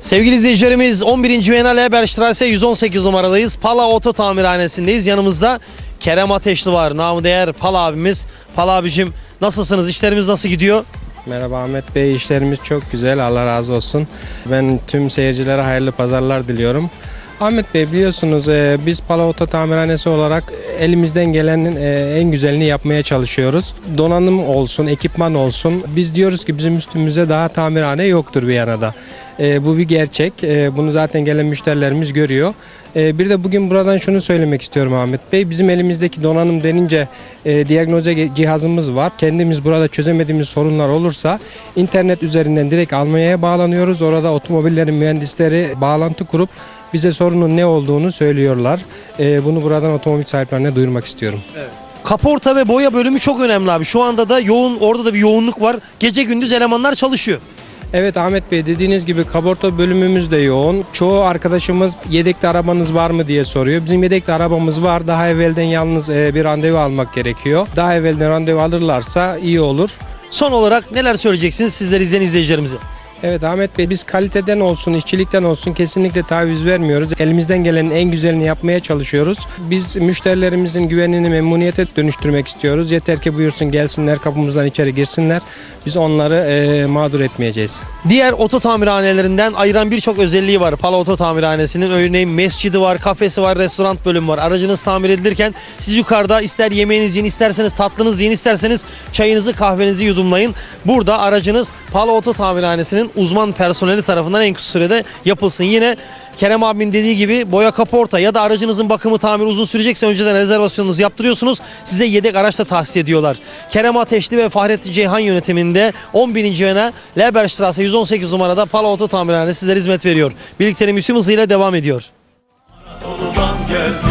Sevgili izleyicilerimiz 11. Bienal Eberstrasse 118 numaradayız. Pala Oto Tamirhanesi'ndeyiz. Yanımızda Kerem Ateşli var. Namı değer Pala abimiz. Pala abicim nasılsınız? İşlerimiz nasıl gidiyor? Merhaba Ahmet Bey, işlerimiz çok güzel. Allah razı olsun. Ben tüm seyircilere hayırlı pazarlar diliyorum. Ahmet Bey biliyorsunuz e, biz Pala Oto Tamirhanesi olarak elimizden gelenin e, en güzelini yapmaya çalışıyoruz. Donanım olsun, ekipman olsun. Biz diyoruz ki bizim üstümüze daha tamirhane yoktur bir yanada. E, bu bir gerçek. E, bunu zaten gelen müşterilerimiz görüyor. E, bir de bugün buradan şunu söylemek istiyorum Ahmet Bey. Bizim elimizdeki donanım denince e, diagnoze cihazımız var. Kendimiz burada çözemediğimiz sorunlar olursa internet üzerinden direkt Almanya'ya bağlanıyoruz. Orada otomobillerin mühendisleri bağlantı kurup bize sorunun ne olduğunu söylüyorlar. E, bunu buradan otomobil sahiplerine duyurmak istiyorum. Kaporta ve boya bölümü çok önemli abi. Şu anda da yoğun orada da bir yoğunluk var. Gece gündüz elemanlar çalışıyor. Evet Ahmet Bey dediğiniz gibi kaporta bölümümüz de yoğun. Çoğu arkadaşımız yedekli arabanız var mı diye soruyor. Bizim yedekli arabamız var. Daha evvelden yalnız e, bir randevu almak gerekiyor. Daha evvelden randevu alırlarsa iyi olur. Son olarak neler söyleyeceksiniz sizler izleyen izleyicilerimize? Evet Ahmet Bey biz kaliteden olsun, işçilikten olsun kesinlikle taviz vermiyoruz. Elimizden gelenin en güzelini yapmaya çalışıyoruz. Biz müşterilerimizin güvenini memnuniyete dönüştürmek istiyoruz. Yeter ki buyursun gelsinler kapımızdan içeri girsinler. Biz onları e, mağdur etmeyeceğiz. Diğer oto tamirhanelerinden ayıran birçok özelliği var. Pala Oto Tamirhanesi'nin örneğin mescidi var, kafesi var, restoran bölümü var. Aracınız tamir edilirken siz yukarıda ister yemeğinizi yiyin, isterseniz tatlınızı yiyin, isterseniz çayınızı, kahvenizi yudumlayın. Burada aracınız Pala Oto Tamirhanesi'nin uzman personeli tarafından en kısa sürede yapılsın. Yine Kerem abimin dediği gibi boya kaporta ya da aracınızın bakımı tamiri uzun sürecekse önceden rezervasyonunuzu yaptırıyorsunuz. Size yedek araç da tahsis ediyorlar. Kerem Ateşli ve Fahrettin Ceyhan yönetiminde 11. Vena Leberstrasse 118 numarada Pala Oto Tamirhanesi sizlere hizmet veriyor. Birlikteliğim üstüm hızıyla devam ediyor. Anadolu'dan gel